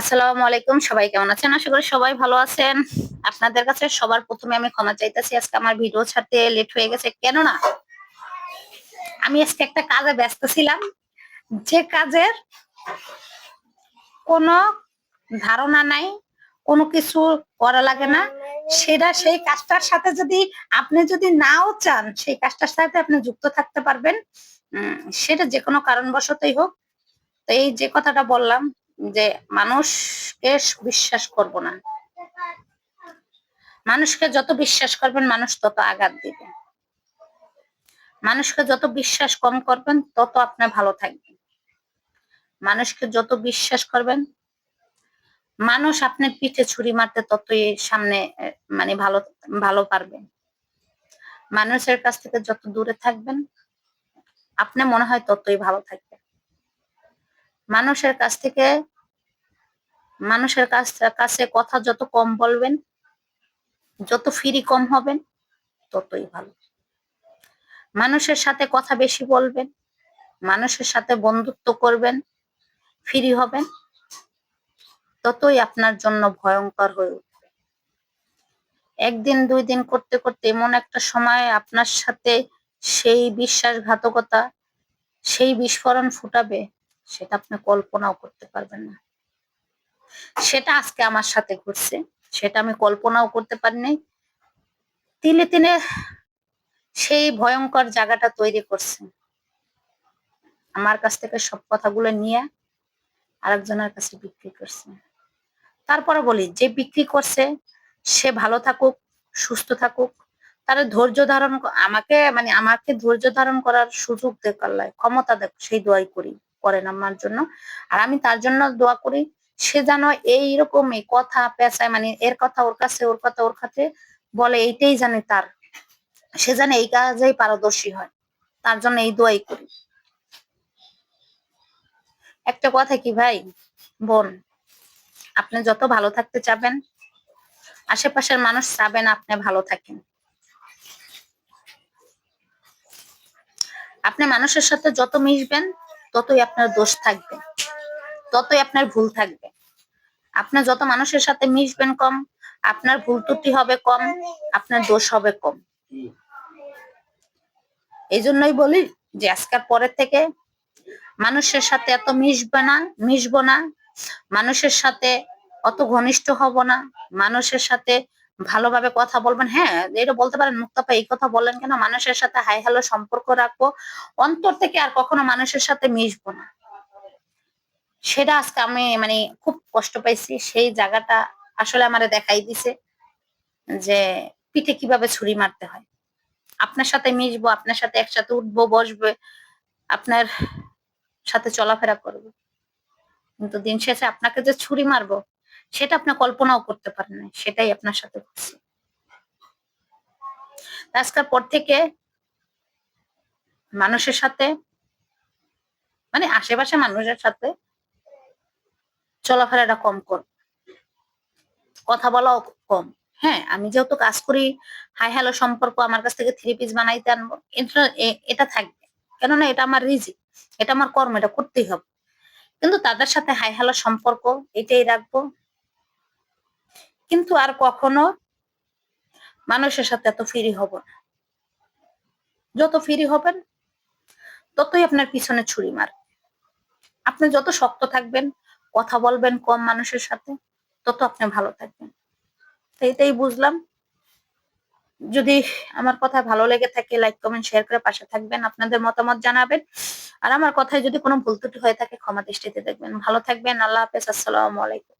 আসসালামু আলাইকুম। সবাই কেমন আছেন? আশা করি সবাই ভালো আছেন। আপনাদের কাছে সবার প্রথমে আমি ক্ষমা চাইতেছি। আজকে আমার ভিডিও ছাড়তে লেট হয়ে গেছে। কেন না আমি আজকে একটা কাজে ব্যস্ত ছিলাম। যে কাজের কোনো ধারণা নাই, কোনো কিছু করা লাগে না, সেটা সেই কাজটার সাথে যদি আপনি যদি নাও চান, সেই কাজটার সাথে আপনি যুক্ত থাকতে পারবেন। সেটা যে কোনো কারণবশতই হোক। তো এই যে কথাটা বললাম যে মানুষকে বিশ্বাস করব না। মানুষকে যত বিশ্বাস করবেন, মানুষ তত আঘাত দিবে। মানুষকে যত বিশ্বাস কম করবেন, তত আপনি ভালো থাকবেন। মানুষকে যত বিশ্বাস করবেন, মানুষ আপনার পিঠে ছুরি মারতে ততই সামনে মানে ভালো ভালো পারবে মানুষের কাছ থেকে যত দূরে থাকবেন, আপনি মনে হয় ততই ভালো থাকবেন। মানুষের কাছ থেকে, মানুষের কাছ, কাছে কথা যত কম বলবেন, যত ফ্রি কম হবেন, ততই ভালো। মানুষের সাথে কথা বেশি বলবেন, মানুষের সাথে বন্ধুত্ব করবেন ফ্রি হবেন, ততই আপনার জন্য ভয়ঙ্কর হয়ে উঠবে। একদিন, দুই দিন করতে করতে এমন একটা সময় আপনার সাথে সেই বিশ্বাসঘাতকতা, সেই বিস্ফোরণ ফুটাবে সেটা আপনি কল্পনাও করতে পারবেন না। সেটা আজকে আমার সাথে ঘটছে, সেটা আমি কল্পনাও করতে পারিনি তিলে তিলে সেই ভয়ঙ্কর জায়গাটা তৈরি করছে। আমার কাছ থেকে সব কথাগুলো নিয়ে আরেকজনের কাছে বিক্রি করছে। তারপরে বলি, যে বিক্রি করছে, সে ভালো থাকুক, সুস্থ থাকুক, তার ধৈর্য ধারণ আমাকে মানে আমাকে ধৈর্য ধারণ করার সুযোগ দেখ ক্ষমতা দেখ, সেই দোয়াই করি। করেন আমার জন্য। আর আমি তার জন্য দোয়া করি, সে যেন এইরকমই কথা পেঁচায় মানে এর কথা ওর কাছে, ওর কথা ওর কাছে বলে, এইটাই জানে তার। সে যেন এই কাজেই পারদর্শী হয়। তার জন্য এই দোয়াই করি। একটা কথা কি ভাই? বোন, আপনি যত ভালো থাকতে চাবেন, আশেপাশের মানুষ চাবেন আপনি ভালো থাকেন। আপনি মানুষের সাথে যত মিশবেন ততই আপনার দোষ থাকবে। ততই আপনার ভুল থাকবে। আপনি যত মানুষের সাথে মিশবেন কম, আপনার ভুল ত্রুটি হবে কম, আপনার দোষ হবে কম। এই জন্যই বলি যে আজকের পরের থেকে মানুষের সাথে এত মিশবে না, মিশবো না। মানুষের সাথে অত ঘনিষ্ঠ হব না। মানুষের সাথে ভালোভাবে কথা বলবেন। হ্যাঁ এটা বলতে পারেন, মুক্তাপা, এই কথা বললেন কেন? মানুষের সাথে হাই হ্যালো সম্পর্ক রাখব, অন্তর থেকে আর কখনো মানুষের সাথে মিশবো না। সেটা আজকে আমি মানে খুব কষ্ট পাইছি, সেই জায়গাটা আসলে আমারে দেখাই দিছে যে পিঠে কীভাবে ছুরি মারতে হয়। আপনার সাথে মিশবো, আপনার সাথে একসাথে উঠবো, বসবে, আপনার সাথে চলাফেরা করব। কিন্তু দিন শেষে আপনাকে যে ছুরি মারবো সেটা আপনি কল্পনাও করতে পারেন না সেটাই আপনার সাথে ঘটছে আজকের পর থেকে মানুষের সাথে মানে আশেপাশে মানুষের সাথে চলাফেরাটা কম কর, কথা বলাও কম। হ্যাঁ আমি যেহেতু কাজ করি, হাই হ্যালো সম্পর্ক আমার কাছ থেকে থ্রি পিস বানাইতে আনব এটা থাকবে। কেননা এটা আমার রিজি, এটা আমার কর্ম, এটা করতেই হবে। কিন্তু তাদের সাথে হাই হ্যালো সম্পর্ক, এটাই রাখব। কিন্তু আর কখনো মানুষের সাথে এত ফ্রি হব না। যত ফ্রি হবেন, ততই আপনার পিছনে ছুরি মার। আপনি যত শক্ত থাকবেন, কথা বলবেন কম মানুষের সাথে, তত আপনি ভালো থাকবেন। তো এটাই বুঝলাম। যদি আমার কথা ভালো লেগে থাকে লাইক কমেন্ট শেয়ার করে পাশে থাকবেন, আপনাদের মতামত জানাবেন। আর আমার কথায় যদি কোনো ভুল ত্রুটি হয়ে থাকে, ক্ষমা দৃষ্টিতে দেখবেন। ভালো থাকবেন, আল্লাহ হাফেজ, আসসালামু আলাইকুম।